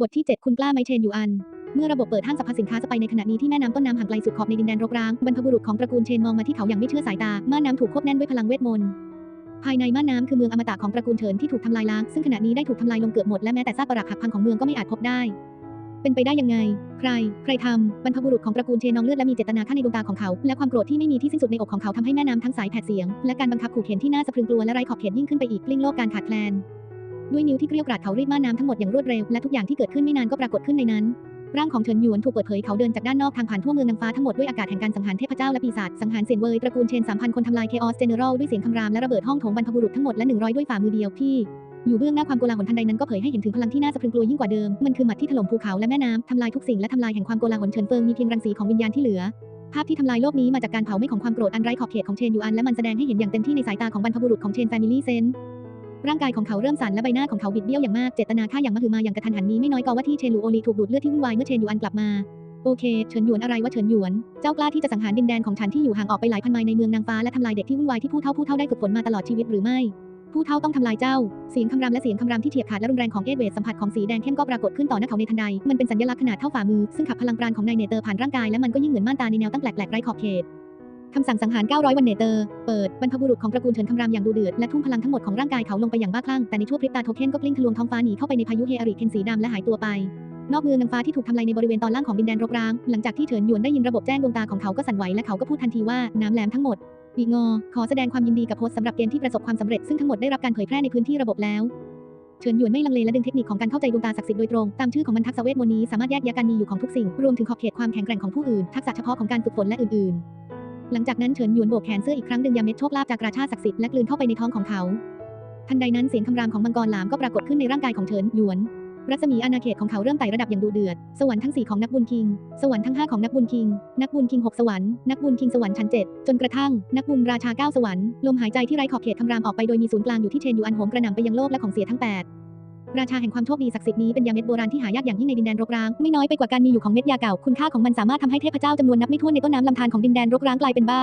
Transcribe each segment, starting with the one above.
บทที่ 7 คุณกล้าไหมเชนยูอัน เมื่อระบบเปิดห้างสรรพสินค้าจะไปในขณะนี้ที่แม่น้ำต้นน้ำห่างไกลสุดขอบในดินแดนรกร้างบรรพบุรุษของตระกูลเชนมองมาที่เขาอย่างไม่เชื่อสายตาม่านน้ำถูกควบแน่นด้วยพลังเวทมนต์ภายในม่านน้ำคือเมืองอมตะของตระกูลเฉินที่ถูกทำลายล้างซึ่งขณะนี้ได้ถูกทำลายลงเกือบหมดและแม้แต่ซากปรักหักพังของเมืองก็ไม่อาจพบได้ เป็นไปได้ยังไง ใคร ใครทำบรรพบุรุษของตระกูลเชนนองเลือดและมีเจตนาฆ่าในดวงตาของเขา และความโกรธที่ไม่มีที่สิ้นสุดในอกของเขาทำให้แม่น้ำทั้งสายแผดเสียง และการบังคับขู่เข็นที่น่าสะพรึงกลัวและไร้ขอบเขตยิ่งขึ้นไปอีกกลิ้งโลกการขาดแคลน ด้วยนิ้วที่เกรี้ยวกราดเขารีดม่านน้ำทั้งหมดอย่างรวดเร็วและทุกอย่างที่เกิดขึ้นไม่นานก็ปรากฏขึ้นในนั้นร่างของเฉินหยวนถูกเปิดเผยเขาเดินจากด้านนอกทางผ่านทั่วเมืองนางฟ้าทั้งหมดด้วยอากาศแห่งการสังหารเทพเจ้าและปีศาจสังหารเสียนเวยตระกูลเชนสามพันคนทำลายเคออสเจเนอรัลด้วยเสียงคำรามและระเบิดห้องโถงบรรพบุรุษทั้งหมดและหนึ่งร้อยด้วยฝ่ามือเดียวที่อยู่เบื้องหน้าความโกลาหลทันใดนั้นก็เผยให้เห็นถึงพลังที่น่าสะพรึงกลัวยิ่งกว่าเดิม มันคือหมัดที่ถล่มภูเขาและแม่น้ำทำลายทุกสิ่งและทำลายแห่งความโกลาหลเฉินเฟิงมีเพียงรังสีของวิญญาณที่เหลือ ภาพที่ทำลายโลกนี้มาจากการเผาไหม้ของความโกรธอันไร้ขอบเขตของเชนยูอันและมันแสดงให้เห็นอย่างเต็มที่ในสายตาของบรรพบุรุษของเชนแฟมิลี่เซน ร่างกายของเขาเริ่มสั่นและใบหน้าของเขาบิดเบี้ยวอย่างมาก เจตนาฆ่าอย่างมหึมาอย่างกระทันหันนี้ไม่น้อยกว่าว่าที่เชนลูโอลีถูกดูดเลือดที่วุ่นวายเมื่อเชนยูอันกลับมา โอเค เฉินหยวนอะไรวะเฉินหยวน เจ้ากล้าที่จะสังหารดินแดนของฉันที่อยู่ห่างออกไปหลายพันไมล์ในเมืองนางฟ้าและทำลายเด็กที่วุ่นวายที่ผู้เฒ่าผู้เฒ่าได้ฝึกฝนมาตลอดชีวิตหรือไม่ ผู้เฒ่าต้องทำลายเจ้า เสียงคำรามและเสียงคำรามที่เฉียบขาดและรุนแรงของเอเวดสัมผัสของสีแดงเข้มก็ปรากฏขึ้นต่อหน้าเขาในทันใด มันเป็นสัญลักษณ์ขนาดเท่าฝ่ามือซึ่งขับพลังปราณของนายเนเตอร์ผ่านร่างกายและมันก็ยิ่งเหมือนม่านตาในแนวตั้งแปลกๆไร้ขอบเขต คำสั่งสังหาร 900 วันเนเตอร์ เปิด บรรพบุรุษของตระกูลเฉินคำรามอย่างดูเดือด และทุ่มพลังทั้งหมดของร่างกายเขาลงไปอย่างบ้าคลั่ง แต่ในชั่วพริบตาโทเค็นก็กลิ้งทะลวงท้องฟ้าหนีเข้าไปในพายุเฮอาริเคนสีดำและหายตัวไป นอกเมืองนางฟ้าที่ถูกทำลายในบริเวณตอนล่างของดินแดนรกร้าง หลังจากที่เฉินหยวนได้ยินระบบแจ้งดวงตาของเขาก็สั่นไหวและเขาก็พูดทันทีว่าน้ำแหลมทั้งหมดปีงอ ขอแสดงความยินดีกับโพสต์สำหรับเกมที่ประสบความสำเร็จซึ่งทั้งหมดได้รับการเผยแพร่ในพื้นที่ระบบแล้วเฉินหยวนไม่ลังเลและดึงเทคนิคของการเข้าใจดวงตาศักดิ์สิทธิ์โดยตรง ตามชื่อของมันทักษะเวทมนต์นี้สามารถแยกแยะการมีอยู่ของทุกสิ่ง รวมถึงขอบเขตความแข็งแกร่งของผู้อื่น ทักษะเฉพาะของการฝึกฝนและอื่นๆ หลังจากนั้นเฉินหยวนโบกแขนเสื้ออีกครั้งดึงยาเม็ดโชคลาภจากราชาศักดิ์สิทธิ์และกลืนเข้าไปในท้องของเขา ทันใดนั้นเสียงคำรามของมังกรหลามก็ปรากฏขึ้นในร่างกายของเฉินหยวน รัศมีอาณาเขตของเขาเริ่มไต่ระดับอย่างดูเดือด สวรรค์ทั้ง4ของนักบุญคิง สวรรค์ทั้ง5ของนักบุญคิง นักบุญคิง6สวรรค์ นักบุญคิงสวรรค์ชั้น7จนกระทั่ง นักบุญราชา9สวรรค์ ลมหายใจที่ไร้ขอบเขตคำรามออกไปโดยมีศูนย์กลางอยู่ที่เชนยูอันโหมกระหน่ำไปยังโลกและของเสียทั้ง8 ราชาแห่งความโชคดีศักดิ์สิทธิ์นี้เป็นยาเม็ดโบราณที่หายากอย่างยิ่งในดินแดนรกร้างไม่น้อยไปกว่าการมีอยู่ของเม็ดยาเก่าคุณค่าของมันสามารถทำให้เทพเจ้าจำนวนนับไม่ถ้วนในต้นน้ำลำธารของดินแดนรกร้างกลายเป็นบ้า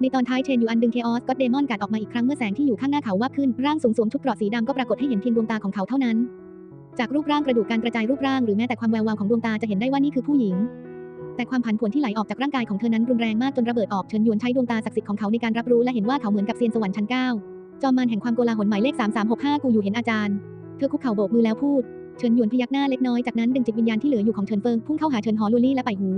ในตอนท้ายเชนยูอันดึงเคออสก็เดมอนกัดออกมาอีกครั้งเมื่อแสงที่อยู่ข้างหน้าเขาวาบขึ้น ร่างสูงสวมชุดเกราะสีดำก็ปรากฏให้เห็นเพียงดวงตาของเขาเท่านั้น จากรูปร่างกระดูกการกระจายรูปร่างหรือแม้แต่ความแวววาวของดวงตาจะเห็นได้ว่านี่คือผู้หญิง แต่ความผันผวนที่ไหลออกจากร่างกายของเธอนั้นรุนแรงมากจนระเบิดออกเฉินหยวนใช้ดวงตาศักดิ์สิทธิ์ของเขาในการรับรู้และเห็นว่าเขาเหมือนกับเซียนสวรรค์ชั้นเก้าจอมมารแห่งความโกลาหลหมายเลข3365กูอยู่เห็นอาจารย์ ธอคุกเข่าโบกมือแล้วพูด เฉินหยวนพยักหน้าเล็กน้อย จากนั้นดึงจิตวิญญาณที่เหลืออยู่ของเฉินเฟิงพุ่งเข้าหาเฉินหอลูลี่และไปหู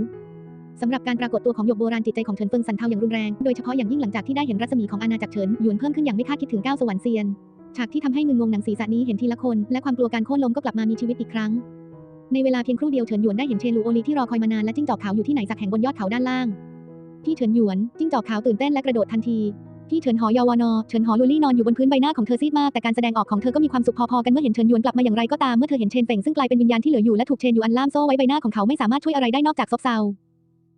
สำหรับการปรากฏตัวของหยกโบราณจิตใจของเฉินเฟิงสั่นเทาอย่างรุนแรง โดยเฉพาะอย่างยิ่งหลังจากที่ได้เห็นรัศมีของอาณาจักรเฉินหยวนเพิ่มขึ้นอย่างไม่คาดคิดถึงก้าวสวรรค์เซียน ฉากที่ทำให้มึนงงหนังศีรษะนี้เห็นทีละคน และความกลัวการโค่นล้มก็กลับมามีชีวิตอีกครั้ง ในเวลาเพียงครู่เดียวเฉินหยวนได้เห็นเชลูโอลีที่รอคอยมานานและจิ้งจอกขาวอยู่ที่ไหนสักแห่งบนยอดเขาด้านล่างพี่เฉินหยวนจิ้งจอกขาวตื่นเต้นและกระโดดทันที พี่เฉินหอยาวานอเฉินหอลูลี่นอนอยู่บนพื้นใบหน้าของเธอซีดมากแต่การแสดงออกของเธอก็มีความสุขพอๆกันเมื่อเห็นเฉินหยวนกลับมาอย่างไรก็ตามเมื่อเธอเห็นเชนเฟงซึ่งกลายเป็นวิญญาณที่เหลืออยู่และถูกเชนหยวนล่ามโซ่ไว้ใบหน้าของเขาไม่สามารถช่วยอะไรได้นอกจากซบเซา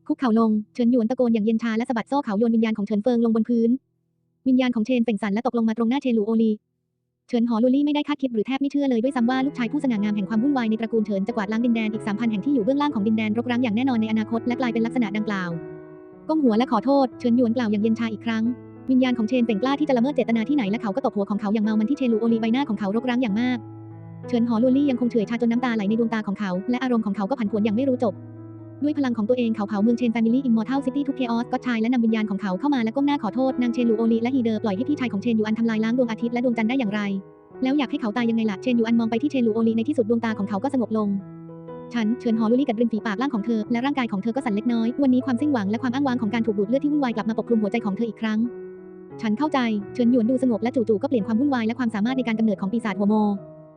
คุกเข่าลงเฉินหยวนตะโกนอย่างเย็นชาและสะบัดโซ่เขาโยนวิญญาณของเฉินเฟิงลงบนพื้น วิญญาณของเชนเฟงสั่นและตกลงมาตรงหน้าเชลูโอลีเฉินหอลูลี่ไม่ได้คาดคิดหรือแทบไม่เชื่อเลยด้วยซ้ำว่าลูกชายผู้สง่างามแห่งความวุ่นวายในตระกูลเฉินจะกวาดล้างดินแดนอีก3,000แห่งที่อยู่เบื้องล่างของดินแดนรกร้างอย่างแน่นอนในอนาคตและกลายเป็นลักษณะดังกล่าวก้มหัวและขอโทษ เฉินหยวนกล่าวอย่างเย็นชาอีกครั้ง วิญญาณของเชนเป่งกล้าที่จะละเมิดเจตนาที่ไหนและเขาก็ตบหัวของเขาอย่างเมามันที่เชลูโอลีใบหน้าของเขารกร้างอย่างมาก เฉินหอลูลี่ยังคงเฉยชาจนน้ำตาไหลในดวงตาของเขา และอารมณ์ของเขาก็ผันผวนอย่างไม่รู้จบ ด้วยพลังของตัวเองเขาเผาเมืองเชนแฟมิลี่อิมมอร์ทัลซิตี้ทุกเคออสก็ชายและนำวิญญาณของเขาเข้ามาและก้มหน้าขอโทษนางเชนลูโอลีและฮีเดอร์ปล่อยให้พี่ชายของเชนยูอันทำลายล้างดวงอาทิตย์และดวงจันทร์ได้อย่างไร แล้วอยากให้เขาตายยังไงล่ะเชนยูอันมองไปที่เชนลูโอลีในที่สุดดวงตาของเขาก็สงบลงฉันเชิญฮอลูลี่กัดริมฝีปากล่างของเธอและร่างกายของเธอก็สั่นเล็กน้อย วันนี้ความสิ้นหวังและความอ้างว้างของการถูกดูดเลือดที่วุ่นวายกลับมาปกคลุมหัวใจของเธออีกครั้ง ฉันเข้าใจ เฉินหยวนดูสงบและจู่ๆก็เปลี่ยนความวุ่นวายและความสามารถในการกำเนิดของปีศาจหัวโม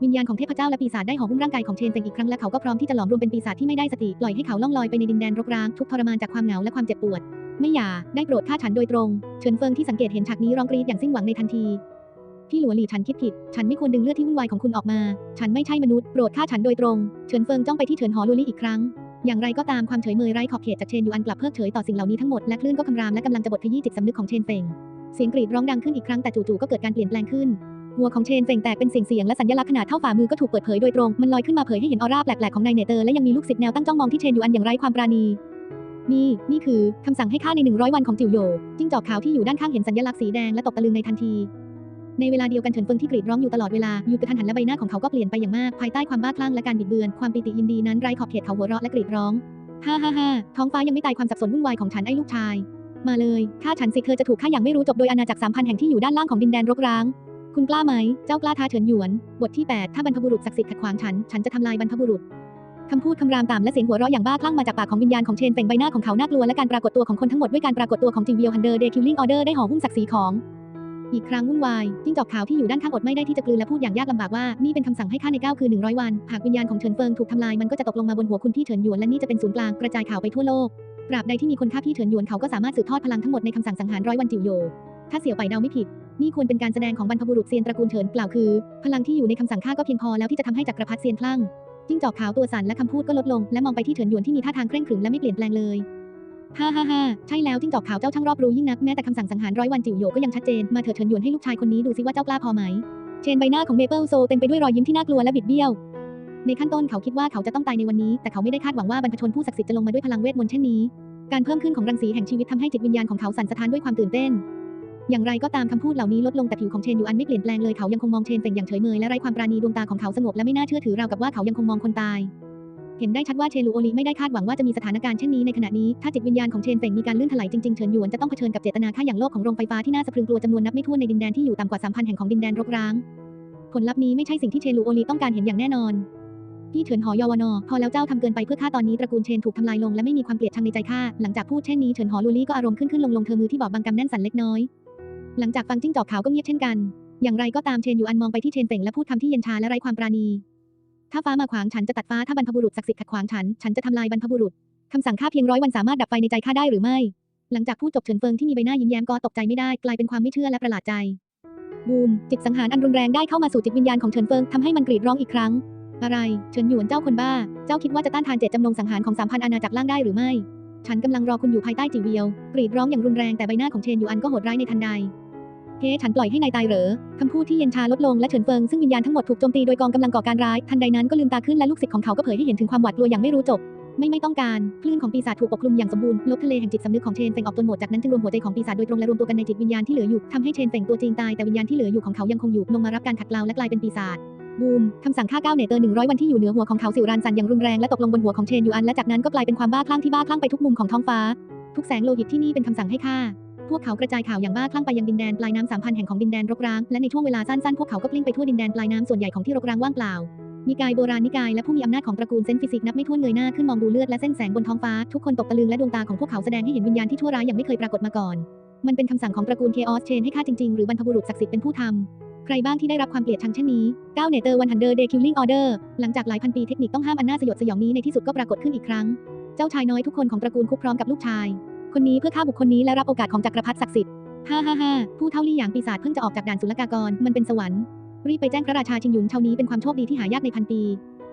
วิญญาณของเทพเจ้าและปีศาจได้ห่อหุ้มร่างกายของเชนเฟงอีกครั้งและเขาก็พร้อมที่จะหลอมรวมเป็นปีศาจที่ไม่ได้สติปล่อยให้เขาล่องลอยไปในดินแดนรกร้างทุกทรมานจากความเหงาและความเจ็บปวด ไม่อย่าได้โปรดฆ่าฉันโดยตรง เฉินเฟิงที่สังเกตเห็นฉากนี้ร้องกรีดอย่างสิ้นหวังในทันทีพี่หลัวหลี่ฉันคิดผิด ฉันไม่ควรดึงเลือดที่วุ่นวายของคุณออกมา ฉันไม่ใช่มนุษย์ โปรดฆ่าฉันโดยตรง เฉินเฟิงจ้องไปที่เฉินหอลูลี่อีกครั้ง อย่างไรก็ตามความเฉยเมยไร้ขอบเขตจากเชนยูอันกลับเพิกเฉยต่อสิ่งเหล่านี้ทั้งหมดและคลื่นก็คำรามและกำลังจะบดขยี้จิตสำนึกของเชนเฟง เสียงกรีดร้องดังขึ้นอีกครั้งแต่จู่ๆก็เกิดการเปลี่ยนแปลงขึ้น หัวของเชนเฟงแตกเป็นเสียงเสียงและสัญลักษณ์ขนาดเท่าฝ่ามือก็ถูกเปิดเผยโดยตรง มันลอยขึ้นมาเผยให้เห็นออร่าแปลกๆของนายเนเตอร์และยังมีลูกศิษย์แนวตั้งจ้องมองที่เชนอยู่อันอย่างไร้ความปราณีนี่ นี่คือคำสั่งให้ฆ่าใน 100 วันของจิวโยจิ้งจอกขาวที่อยู่ด้านข้างเห็นสัญลักษณ์สีแดงและตกตะลึงในทันที ในเวลาเดียวกันเฉินเฟิงที่กรีดร้องอยู่ตลอดเวลาอยู่กระทันหันและใบหน้าของเขาก็เปลี่ยนไปอย่างมากภายใต้ความบ้าคลั่งและการบิดเบือนความปิติยินดีนั้นไร้ขอบเขตเขาหัวเราะและกรีดร้องฮ่าฮ่าฮ่าท้องฟ้ายังไม่ตายความสับสนวุ่นวายของฉันไอ้ลูกชาย มาเลยฆ่าฉันสิเธอจะถูกฆ่าอย่างไม่รู้จบโดยอาณาจักรสามพันแห่งที่อยู่ด้านล่างของดินแดนรกร้าง คุณกล้าไหม เจ้ากล้าท้าเฉินหยวน บทที่ 8 ถ้าบรรพบุรุษศักดิ์สิทธิ์ขัดขวางฉัน ฉันจะทำลายบรรพบุรุษคำพูดคำรามตามและเสียงหัวเราะอย่างบ้าคลั่งมาจากปากของวิญญาณของเชนเฟงใบหน้าของเขาน่ากลัวและการปรากฏตัวของคนทั้งหมดด้วยการปรากฏตัวของจิงเวียวฮันเดอร์เดคิลลิงออเดอร์ได้ห่อหุ้มศักดิ์ศรีของ อีกครั้งวุ่นวายจิ้งจอกขาวที่อยู่ด้านข้างอดไม่ได้ที่จะกลืนและพูดอย่างยากลำบากว่านี่เป็นคำสั่งให้ฆ่าในเก้าคืน100 วัน หากวิญญาณของเฉินเฟิงถูกทำลายมันก็จะตกลงมาบนหัวคุณพี่เฉินหยวนและนี่จะเป็นศูนย์กลางกระจายข่าวไปทั่วโลก ตราบใดที่มีคนฆ่าพี่เฉินหยวนเขาก็สามารถสืบทอดพลังทั้งหมดในคำสั่งสังหารร้อยวันจิ๋วโย ถ้าเสี่ยวไปเดาไม่ผิด นี่ควรเป็นการแสดงของบรรพบุรุษเซียนตระกูลเฉินกล่าวคือ พลังที่อยู่ในคำสั่งฆ่าก็เพียงพอแล้วที่จะทำให้จักรพรรดิเซียนคลั่งจิ้งจอกขาวตัวสั่นและคำพูดก็ลดลงและมองไปที่เฉินหยวนที่มีท่าทางเคร่งขรึมและไม่เปลี่ยนแปลงเลยฮ่าฮ่าฮ่าใช่แล้วจิ้งจอกขาวเจ้าช่างรอบรู้ยิ่งนักแม้แต่คำสั่งสังหารร้อยวันจิ๋วโยก็ยังชัดเจนมาเถิดเฉินหยวนให้ลูกชายคนนี้ดูซิว่าเจ้ากล้าพอไหมเชนใบหน้าของเมเปิลโซเต็มไปด้วยรอยยิ้มที่น่ากลัวและบิดเบี้ยว ในขั้นต้นเขาคิดว่าเขาจะต้องตายในวันนี้ แต่เขาไม่ได้คาดหวังว่าบรรพชนผู้ศักดิ์สิทธิ์จะลงมาด้วยพลังเวทมนต์เช่นนี้ การเพิ่มขึ้นของรังสีแห่งชีวิตทำให้จิตวิญญาณของเขาสั่นสะท้านด้วยความตื่นเต้น อย่างไรก็ตามคำพูดเหล่านี้ลดลงแต่ผิวของเชนยูอันไม่เปลี่ยนแปลงเลยเขายังคงมองเชนเฟงอย่างเฉยเมยและไร้ความปราณีดวงตาของเขาสงบและไม่น่าเชื่อถือราวกับว่าเขายังคงมองคนตาย เห็นได้ชัดว่าเชลูโอลีไม่ได้คาดหวังว่าจะมีสถานการณ์เช่นนี้ในขณะนี้ถ้าจิตวิญญาณของเชนเฟงมีการลื่นถลายจริงๆเฉินหยวนจะต้องเผชิญกับเจตนาฆ่าอย่างโลกของโรงไฟฟ้าที่น่าสะพรึงกลัวจำนวนนับไม่ถ้วนในดินแดนที่อยู่ต่ำกว่า3,000แห่งของดินแดนรกร้างผลลัพธ์นี้ไม่ใช่สิ่งที่เชลูโอลีต้องการเห็นอย่างแน่นอน พี่เฉินหอยอวนอพอแล้วเจ้าทำเกินไปเพื่อฆ่าตอนนี้ตระกูลเชนถูกทำลายลงและไม่มีความเกลียดชังในใจข้าหลังจากพูดเช่นนี้เฉินหอลูลี่ก็อารมณ์ขึ้นขึ้นลงลงเธอมือที่บอบบางกำแน่นสั่นเล็กน้อย หลังจากฟังจิ้งจอกขาวก็เงียบเช่นกัน อย่างไรก็ตามเชนอยู่อันมองไปที่เชนเป่งและพูดคำที่เย็นชาและไร้ความปราณี ถ้าฟ้ามาขวางฉันจะตัดฟ้าถ้าบรรพบุรุษศักดิ์สิทธิ์ขัดขวางฉันฉันจะทำลายบรรพบุรุษคำสั่งฆ่าเพียงร้อยวันสามารถดับไฟในใจข้าได้หรือไม่ หลังจากพูดจบเฉินเฟิงที่มีใบหน้ายิ้มแย้มก็ตกใจไม่ได้กลายเป็นความไม่เชื่อและประหลาดใจบูมจิตสังหารอันรุนแรงได้เข้ามาสู่จิตวิญญาณของเฉินเฟิงทำให้มันกรีดร้องอีกครั้ง อะไร เฉินหยวนเจ้าคนบ้า เจ้าคิดว่าจะต้านทานเจตจำนงสังหารของสามพันอาณาจักรล่างได้หรือไม่ ฉันกำลังรอคุณอยู่ภายใต้จีเวียว กรีดร้องอย่างรุนแรงแต่ใบหน้าของเชนหยวนก็โหดร้ายในทันใดเฮ้ฉันปล่อยให้นายตายเหรอ คำพูดที่เย็นชาลดลงและเฉินเฟิงซึ่งวิญญาณทั้งหมดถูกโจมตีโดยกองกำลังก่อการร้าย ทันใดนั้นก็ลืมตาขึ้นและลูกศิษย์ของเขาก็เผยให้เห็นถึงความหวาดกลัวอย่างไม่รู้จบ ไม่ไม่ต้องการ คลื่นของปีศาจถูกปกคลุมอย่างสมบูรณ์ ลบทะเลแห่งจิตสำนึกของเชนเฟงออกจนหมด จากนั้นจึงรวมหัวใจของปีศาจโดยตรงและรวมตัวกันในจิตวิญญาณที่เหลืออยู่ทำให้เชนเฟงตัวจริงตายแต่วิญญาณที่เหลืออยู่ของเขายังคงอยู่ลงมารับการขัดเกลาและกลายเป็นปีศาจ บูมคำสั่งฆ่าก้าวเนเตอร์หนึ่งร้อยวันที่อยู่เหนือหัวของเขาสิวรันสั่นอย่างรุนแรงและตกลงบนหัวของเชนยูอันและจากนั้นก็กลายเป็นความบ้าคลั่งที่บ้าคลั่งไปทุกมุมของท้องฟ้า ทุกแสงโลหิตที่นี่เป็นคำสั่งให้ฆ่าพวกเขากระจายข่าวอย่างบ้าคลั่งไปยังดินแดนปลายน้ำสามพันแห่งของดินแดนรกร้างและในช่วงเวลาสั้นๆพวกเขาก็กลิ้งไปทั่วดินแดนปลายน้ำส่วนใหญ่ของที่รกร้างว่างเปล่านิกายโบราณนิกายและผู้มีอำนาจของตระกูลเซนฟิสิกนับไม่ถ้วนเงยหน้าขึ้นมองดูเลือดและเส้นแสงบนท้องฟ้าทุกคนตกตะลึงและดวงตาของพวกเขาแสดงให้เห็นวิญญาณที่ชั่วร้ายอย่างไม่เคยปรากฏมาก่อน มันเป็นคำสั่งของตระกูลเคออสเชนให้ฆ่าจริงๆหรือบรรพบุรุษศักดิ์สิทธิ์เป็นผู้ทำ ใครบ้างที่ได้รับความเกลียดชังเช่นนี้9เนเตอร์วันฮันเดอร์เดคิลลิงออเดอร์หลังจากหลายพันปีเทคนิคต้องห้ามอันน่าสยดสยองนี้ในที่สุดก็ปรากฏขึ้นอีกครั้ง เจ้าชายน้อยทุกคนของตระกูลคุกพร้อมกับลูกชาย คนนี้เพื่อฆ่าบุคคลนี้และรับโอกาสของจักรพรรดิศักดิ์สิทธิ์ฮ่าฮ่าฮ่าผู้เท่าลี่หยางปีศาจเพิ่งจะออกจากด่านศุลกากรมันเป็นสวรรค์รีบไปแจ้งพระราชาชิงหยุนเชานี้เป็นความโชคดีที่หายากในพันปี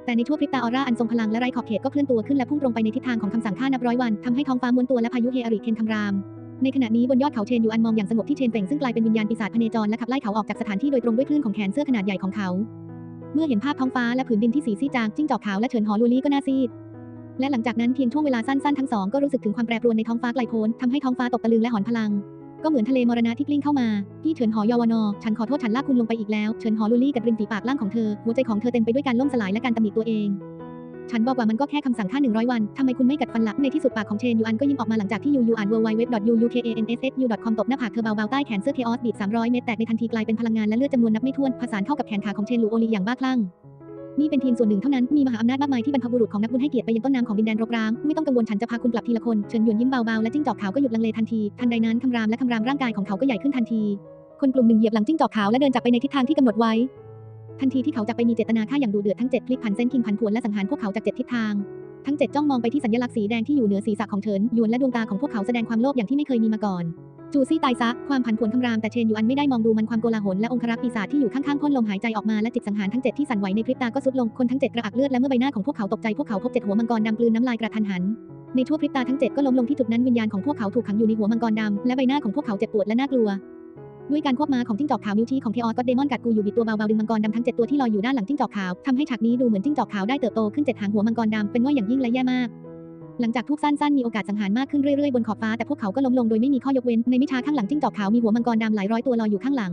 แต่ในชั่วพริบตาออร่าอันทรงพลังและไร้ขอบเขตก็เคลื่อนตัวขึ้นและพุ่งตรงไปในทิศทางของคำสั่งฆ่านับร้อยวันทำให้ท้องฟ้าม้วนตัวและพายุเฮอาริเคนคำราม ในขณะนี้บนยอดเขาเชนยูอันมองอย่างสงบที่เชนเป่งซึ่งกลายเป็นวิญญาณปีศาจพเนจรและขับไล่เขาออกจากสถานที่โดยตรงด้วยคลื่นของแขนเสื้อขนาดใหญ่ของเขา เมื่อเห็นภาพท้องฟ้าและผืนดินที่สีซีดจางจิ้งจอกขาวและเฉินหอลูลี่ก็น่าซีด และหลังจากนั้นเพียงช่วงเวลาสั้นๆทั้งสองก็รู้สึกถึงความแปรปรวนในท้องฟ้าไกลโพ้นทำให้ท้องฟ้าตกตะลึงและหอนพลัง ก็เหมือนทะเลมรณะที่กลิ้งเข้ามาพี่เฉินหอยอวนอฉันขอโทษฉันลากคุณลงไปอีกแล้วเฉินหอลูลี่กัดริมฝีปากล่างของเธอหัวใจของเธอเต็มไปด้วยการล่มสลายและการตำหนิตัวเอง ฉันบอกว่ามันก็แค่คำสั่งฆ่า 100 วัน ทำไมคุณไม่กัดฟันล่ะในที่สุดปากของเชนยูอันก็ยิ้มออกมาหลังจากที่ยูยูอ่าน w w w u u k a n s s u c o m ตบหน้าผากเธอเบาๆใต้แขนเสื้อเคออสบีด300 เมตรแตกในทันทีกลายเป็นพลังงานและเลือดจำนวนนับไม่ถ้วนผสานเข้ากับแขนขาของเชนลูโอลีอย่างบ้าคลั่งนี่เป็นเพียงส่วนหนึ่งเท่านั้น มีมหาอำนาจมากมายที่บรรพบุรุษของนักบุญให้เกียรติไปยังต้นน้ำของดินแดนรกร้าง ไม่ต้องกังวลฉันจะพาคุณกลับทีละคนเฉินหยวนยิ้มเบาๆและจิ้งจอกขาวก็หยุดลังเลทันที ทันใดนั้นคำรามและคำรามร่างกายของเขาก็ใหญ่ขึ้นทันที คนกลุ่มหนึ่งเหยียบหลังจิ้งจอกขาวและเดินจากไปในทิศทางที่กำหนดไว้ ทันทีที่เขาจากไปมีเจตนาฆ่าอย่างดุเดือดทั้งเจ็ดพลิกผันเส้นคิงผันผวนและสังหารพวกเขาจากเจ็ดทิศทาง ทั้งเจ็ดจ้องมองไปที่สัญลักษณ์สีแดงที่อยู่เหนือศีรษะของเฉินหยวนและดวงตาของพวกเขาแสดงความโลภอย่างที่ไม่เคยมีมาก่อน จูซี่ตายซะ ความผันผวนคำรามแต่เชนยูอันไม่ได้มองดูมันความโกลาหลและองครักษ์ปีศาจที่อยู่ข้างๆพ่นลมหายใจออกมาและจิตสังหารทั้งเจ็ดที่สั่นไหวในพริบตาก็สุดลงคนทั้งเจ็ดกระอักเลือดและเมื่อใบหน้าของพวกเขาตกใจพวกเขาพบเจ็ดหัวมังกรดำกลืนน้ำลายกระทันหันในชั่วพริบตาทั้งเจ็ดก็ล้มลงที่จุดนั้นวิญญาณของพวกเขาถูกขังอยู่ในหัวมังกรดำและใบหน้าของพวกเขาเจ็บปวดและน่ากลัว ด้วยการควบม้าของจิ้งจอกขาวนิ้วชี้ของเคออสก็เดมอนกัดกูอยู่บิดตัวเบาๆดึงมังกรดำทั้งเจ็ดตัวที่ลอยอยู่ด้านหลังจิ้งจอกขาวทำให้ฉากนี้ดูเหมือนจิ้งจอกขาวได้เติบโตขึ้นเจ็ดหางหัวมังกรดำเป็นง่อยอย่างยิ่งและแย่มากหลังจากทุบสั้นๆมีโอกาสสังหารมากขึ้นเรื่อยๆบนขอบฟ้าแต่พวกเขาก็ล้มลงโดยไม่มีข้อยกเว้นในม่ช้าข้างหลังจิ้งจอกขาวมีหัวมังกรดำหลายร้อยตัวลอยอยู่ข้างหลัง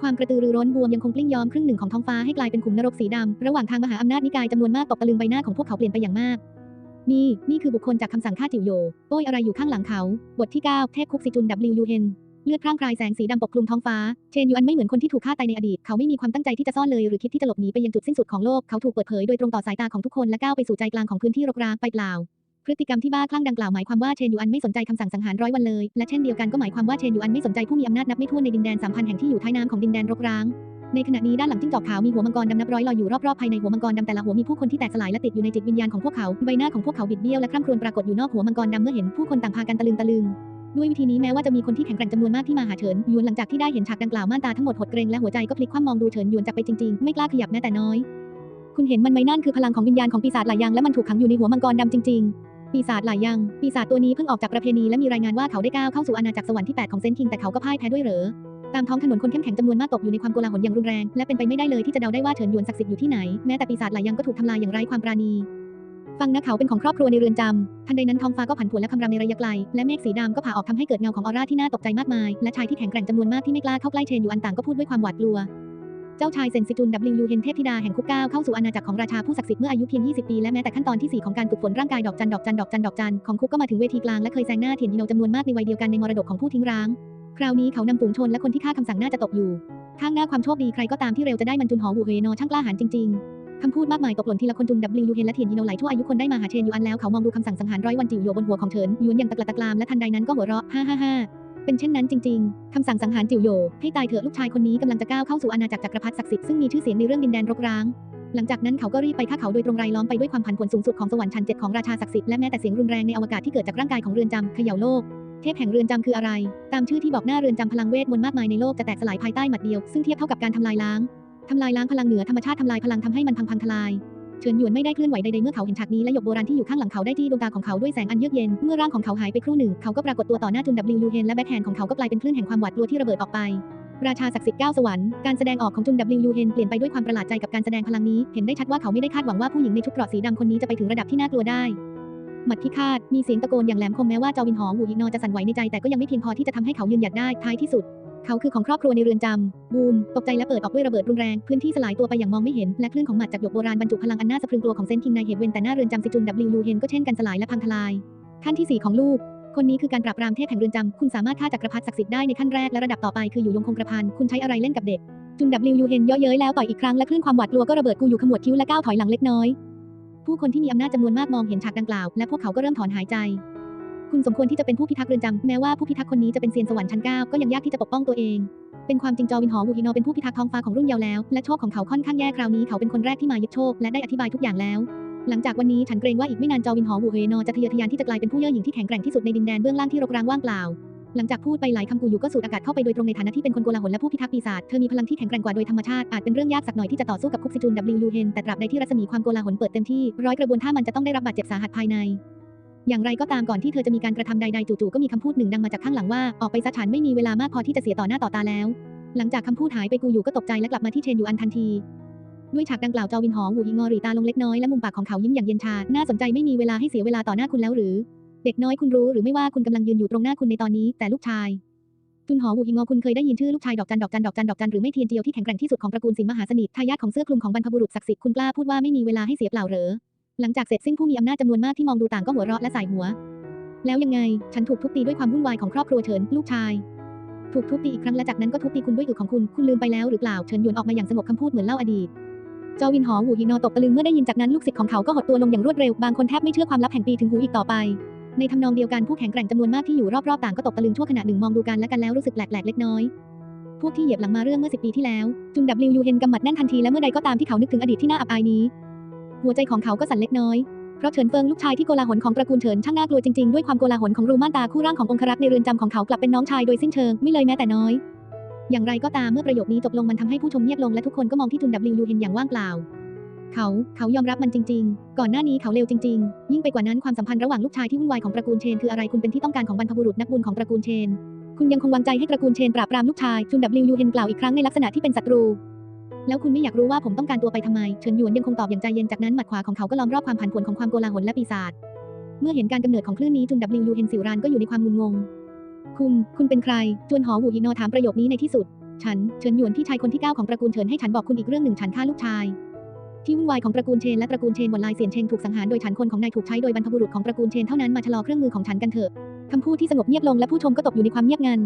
ความกระตือรือร้นบวมยังคงกลิ้งยอมครึ่งหนึ่งของท้องฟ้าให้กลายเป็นขุมนรกสีดำระหว่างทางมหาอำนาจนิกายจำนวนมากตกตะลึงใบหน้าของพวกเขาเปลี่ยนไปอย่างมาก นี่ นี่คือบุคคลจากคำสั่งฆ่าจิ๋วโยโอ้ยอะไรอยู่ข้างหลังเขา บทที่ 9 เทพคุกซิจุน WUN เลือดพร่างพรายแสงสีดำปกคลุมท้องฟ้า เชนยูอันไม่เหมือนคนที่ถูกฆ่าตายในอดีต เขาไม่มีความตั้งใจที่จะซ่อนเลยหรือคิดที่จะหลบหนีไปยังจุดสิ้นสุดของโลก เขาถูกเปิดเผยโดยตรงต่อสายตาของทุกคนและก้าวไปสู่ใจกลางของพื้นที่รกร้างไปเปล่า พฤติกรรมที่บ้าคลั่งดังกล่าวหมายความว่าเชนยูอันไม่สนใจคำสั่งสังหารร้อยวันเลย และเช่นเดียวกันก็หมายความว่าเชนยูอันไม่สนใจผู้มีอำนาจนับไม่ถ้วนในดินแดนสามพันแห่งที่อยู่ท้ายน้ำของดินแดนรกร้างในขณะนี้ด้านหลังจิ้งจอกขาวมีหัวมังกรดำนับร้อยลอยอยู่รอบๆภายในหัวมังกรดำแต่ละหัวมีผู้คนที่แตกสลายและติดอยู่ในจิตวิญญาณของพวกเขาใบหน้าของพวกเขาบิดเบี้ยวและคร่ำครวญปรากฏอยู่นอกหัวมังกรดำเมื่อเห็นผู้คนต่างพากันตะลึงตะลึง ด้วยวิธีนี้แม้ว่าจะมีคนที่แข็งแกร่งจำนวนมากที่มาหาเฉินหยวนหลังจากที่ได้เห็นฉากดังกล่าวม่านตาทั้งหมดหดเกรงและหัวใจก็พลิกคว่ำมองดูเฉินหยวนจากไปจริงๆ ไม่กล้าขยับแม้แต่น้อย คุณเห็นมันไหมนั่นคือพลังของวิญญาณของปีศาจหลายยังและมันถูกขังอยู่ในหัวมังกรดำจริง ๆ ปีศาจหลายยังปีศาจตัวนี้เพิ่งออกจากประเพณีและมีรายงานว่าเขาได้ก้าวเข้าสู่อาณาจักรสวรรค์ที่8ของเซนคิงแต่เขาก็พ่ายแพ้ด้วยเหรอตามท้องถนนคนเข้มแข็งจำนวนมากตกอยู่ในความโกลาหลอย่างรุนแรงและเป็นไปไม่ได้เลยที่จะเดาได้ว่าเฉินหยวนศักดิ์สิทธิ์อยู่ที่ไหนแม้แต่ปีศาจหลายยังก็ถูกทำลายอย่างไร้ความปราณี ฟังนะเขาเป็นของครอบครัวในเรือนจำทันใดนั้นท้องฟ้าก็ผันผวนและคำรามในระยะไกล และเมฆสีดำก็ผ่าออกทำให้เกิดเงาของออร่าที่น่าตกใจมากมาย และชายที่แข็งแกร่งจำนวนมากที่ไม่กล้าเข้าใกล้เชนอยู่อันต่างก็พูดด้วยความหวาดกลัวเจ้าชายเซนซิจุนดับลิงยูเฮนเทพธิดาแห่งคุกก้าวเข้าสู่อาณาจักรของราชาผู้ศักดิ์สิทธิ์เมื่ออายุเพียง 20 ปี และแม้แต่ขั้นตอนที่ 4 ของการฝึกฝนร่างกายดอกจันดอกจันดอกจันดอกจันของคุกก็มาถึงเวทีกลางและเคยแซงหน้าเทียนฮิโนจำนวนมากในวัยเดียวกันในมรดกของผู้ทิ้งร้าง คราวนี้เขานำฝูงชนและคนที่ฆ่าคำสั่งน่าจะตกอยู่ ข้างหน้าความโชคดีใครก็ตามที่เร็วจะได้มันจุนหอหูเฮโนช่างกล้าหาญจริง ๆ คำพูดมากมายตกหล่นทีละคนจุนดับลิงยูเฮนและเทียนฮิโนไหลทั่วอายุคนได้มาหาเชนยูอันแล้วเขามองดูคำสั่งสังหารร้อยวันจิ๋วโยบนหัวของเฉินยวนอย่างตะกละตะกรามและทันใดนั้นก็หัวเราะฮ่าฮ่าฮ่าเป็นเช่นนั้นจริง ๆ คำสั่งสังหารจิ๋วโยให้ตายเถอะลูกชายคนนี้กำลังจะก้าวเข้าสู่อาณาจักรจักรพรรดิศักดิ์สิทธิ์ซึ่งมีชื่อเสียงในเรื่องดินแดนรกร้าง หลังจากนั้นเขาก็รีบไปฆ่าเขาโดยตรงรายล้อมไปด้วยความผันผวนสูงสุดของสวรรค์ชั้นเจ็ดของราชาศักดิ์สิทธิ์และแม้แต่เสียงรุนแรงในอวกาศที่เกิดจากร่างกายของเรือนจำเขย่าโลกเทพแห่งเรือนจำคืออะไร ตามชื่อที่บอกหน้าเรือนจำพลังเวทมนต์มากมายในโลกจะแตกสลายภายใต้หมัดเดียว ซึ่งเทียบเท่ากับการทำลายล้าง ทำลายล้างพลังเหนือธรรมชาติทำลายพลังทำให้มันพังพังทลายเฉินหยวนไม่ได้เคลื่อนไหวใดๆเมื่อเขาเห็นฉากนี้และหยกโบราณที่อยู่ข้างหลังเขาได้ที่ดวงตาของเขาด้วยแสงอันเยือกเย็น เมื่อร่างของเขาหายไปครู่หนึ่ง เขาก็ปรากฏตัวต่อหน้าจุนดับลิงยูเฮนและแบ็คแฮนของเขาก็กลายเป็นคลื่นแห่งความหวาดกลัวที่ระเบิดออกไป ราชาศักดิ์สิทธิ์เก้าสวรรค์ การแสดงออกของจุนดับลิงยูเฮนเปลี่ยนไปด้วยความประหลาดใจกับการแสดงพลังนี้ เห็นได้ชัดว่าเขาไม่ได้คาดหวังว่าผู้หญิงในชุดเกราะสีดำคนนี้จะไปถึงระดับที่น่ากลัวได้หมัดพิฆาตมีเสียงตะโกนอย่างแหลมคมแม้ว่าจอวินหอหูหินอจะสั่นไหวในใจแต่ก็ยังไม่เพียงพอที่จะทำให้เขายืนหยัดได้ท้ายที่สุด เขาคือของครอบครัวในเรือนจำ บูม ตกใจและเปิดออกด้วยระเบิดรุนแรง พื้นที่สลายตัวไปอย่างมองไม่เห็น และคลื่นของหมัดจากหยกโบราณบรรจุพลังอันน่าสะพรึงกลัวของเซนคิงในเหตเวนแต่หน้าเรือนจำซิจุนดับลิงยูเฮนก็เช่นกันสลายและพังทลาย ขั้นที่ 4 ของลูก คนนี้คือการปราบปรามเทพแห่งเรือนจำ คุณสามารถฆ่าจักรพรรดิศักดิ์สิทธิ์ได้ในขั้นแรกและระดับต่อไปคืออยู่ยงคงกระพันคุณใช้อะไรเล่นกับเด็ก จุนดับลิงยูเฮนเยาะเย้ยแล้วต่อยอีกครั้งและคลื่นความหวาดกลัวก็ระเบิดกูอยู่ขมวดคิ้วและก้าวถอยหลังเล็กน้อย ผู้คนที่มีอำนาจจำนวนมากมองเห็นฉากดังกล่าวและพวกเขาก็เริ่มถอนหายใจ คุณสมควรที่จะเป็นผู้พิทักษ์เรือนจำแม้ว่าผู้พิทักษ์คนนี้จะเป็นเซียนสวรรค์ชั้นเก้าก็ยังยากที่จะปกป้องตัวเอง เป็นความจริงจอวินหอวูฮิโนเป็นผู้พิทักษ์ท้องฟ้าของรุ่นเยาว์แล้ว และโชคของเขาค่อนข้างแย่คราวนี้เขาเป็นคนแรกที่มายึดโชคและได้อธิบายทุกอย่างแล้ว หลังจากวันนี้ฉันเกรงว่าอีกไม่นานจอวินหอวูเฮโนจะทะเยอทะยานที่จะกลายเป็นผู้เย่อหยิ่งที่แข็งแกร่งที่สุดในดินแดนเบื้องล่างที่รกร้างว่างเปล่าหลังจากพูดไปหลายคำกูอยู่ก็สูดอากาศเข้าไปโดยตรงในฐานะที่เป็นคนโกลาหลและผู้พิทักษ์ปีศาจ เธอมีพลังที่แข็งแกร่งกว่าโดยธรรมชาติ อาจเป็นเรื่องยากสักหน่อยที่จะต่อสู้กับคุกซิจุนดับลิงยูเฮนแต่ตราบใดที่รัศมีความโกลาหลเปิดเต็มที่ ร้อยกระบวนท่ามันจะต้องได้รับบาดเจ็บสาหัสภายใน อย่างไรก็ตามก่อนที่เธอจะมีการกระทำใดๆจู่ๆก็มีคำพูดหนึ่งดังมาจากข้างหลังว่าออกไปซะฉันไม่มีเวลามากพอที่จะเสียต่อหน้าต่อตาแล้ว หลังจากคำพูดหายไปกูอยู่ก็ตกใจและกลับมาที่เชนยูอันทันที ด้วยฉากดังกล่าวจอวินหอหูยิงงอรีตาลงเล็กน้อยและมุมปากของเขายิ้มอย่างเย็นชา น่าสนใจไม่มีเวลาให้เสียเวลาต่อหน้าคุณแล้วหรือ เด็กน้อยคุณรู้หรือไม่ว่าคุณกำลังยืนอยู่ตรงหน้าคุณในตอนนี้ แต่ลูกชายจุนหอหูหิงงอคุณเคยได้ยินชื่อลูกชายดอกจันดอกจันดอกจันดอกจันหรือไม่เทียนเจียวที่แข็งแกร่งที่สุดของตระกูลสินมหาสนิททายาทของเสื้อคลุมของบรรพบุรุษศักดิ์สิทธิ์คุณกล้าพูดว่าไม่มีเวลาให้เสียเปล่าเหรอ หลังจากเสร็จสิ้นผู้มีอำนาจจำนวนมากที่มองดูต่างก็หัวเราะและสายหัว แล้วยังไง ฉันถูกทุบตีด้วยความวุ่นวายของครอบครัวเฉินลูกชาย ถูกทุบตีอีกครั้งและจากนั้นก็ทุบตีคุณด้วยอึของคุณ คุณลืมไปแล้วหรือเปล่า เฉินหยวนออกมาอย่างสงบคำพูดเหมือนเล่าอดีต จอวินหอหูหินอตกตะลึงเมื่อได้ยินจากนั้นลูกศิษย์ของเขาก็หดตัวลงอย่างรวดเร็ว บางคนแทบไม่เชื่อความลับแห่งปีถึงหูอีกต่อไป ในทำนองเดียวกันผู้แข็งแกร่งจำนวนมากที่อยู่รอบๆต่างก็ตกตะลึงชั่วขณะหนึ่งมองดูกันและกันแล้วรู้สึกแปลกๆเล็กน้อยพวกที่เหยียบหลังมาเรื่องเมื่อสิปีที่แล้ว จุนดับลิวยูเฮนกำหมัดแน่นทันทีและเมื่อใดก็ตามที่เขานึกถึงอดีตที่น่าอับอายนี้ หัวใจของเขาก็สั่นเล็กน้อย เพราะเฉินเฟิงลูกชายที่โกลาหลของตระกูลเฉินช่างน่ากลัวจริงๆ ด้วยความโกลาหลของรูม่านตาคู่ร่างขององครักษ์ในเรือนจำของเขากลับเป็นน้องชายโดยสิ้นเชิงไม่เลยแม้แต่น้อย อย่างไรก็ตามเมื่อประโยคนี้จบลงมันทำให้ผู้ชมเงียบลงและทุกคนก็มองที่จุนดับลิวยูเฮนอย่างว่างเปล่า เขาเขายอมรับมันจริง ๆ ก่อนหน้านี้เขาเลวจริง ๆ ยิ่งไปกว่านั้นความสัมพันธ์ระหว่างลูกชายที่วุ่นวายของตระกูลเชนคืออะไรคุณเป็นที่ต้องการของบรรพบุรุษนักบุญของตระกูลเชน คุณยังคงวางใจให้ตระกูลเชนปราบปรามลูกชายจุนดับลิวยูเฮนกล่าวอีกครั้งในลักษณะที่เป็นศัตรู แล้วคุณไม่อยากรู้ว่าผมต้องการตัวไปทำไม เฉินหยวนยังคงตอบอย่างใจเย็นจากนั้นหมัดขวาของเขาก็ล้อมรอบความผันผวนของความโกลาหลและปีศาจ เมื่อเห็นการกำเนิดของคลื่นนี้จุนดับลิวยูเฮนสิวรานก็อยู่ในความงุนงง คุณ คุณเป็นใคร จวนหอหูหินอถามประโยคนี้ในที่สุด ฉัน เฉินหยวนพี่ชายคนที่9ของตระกูลเฉินให้ฉันบอกคุณอีกเรื่องหนึ่งฉันฆ่าลูกชาย ที่วุ่นวายของตระกูลเชนและตระกูลเชนบนลายเสียนเชงถูกสังหารโดยฉันคนของนายถูกใช้โดยบรรพบุรุษของตระกูลเชนเท่านั้นมาชะลอเครื่องมือของฉันกันเถอะคำพูดที่สงบเงียบลงและผู้ชมก็ตกอยู่ในความเงียบงัน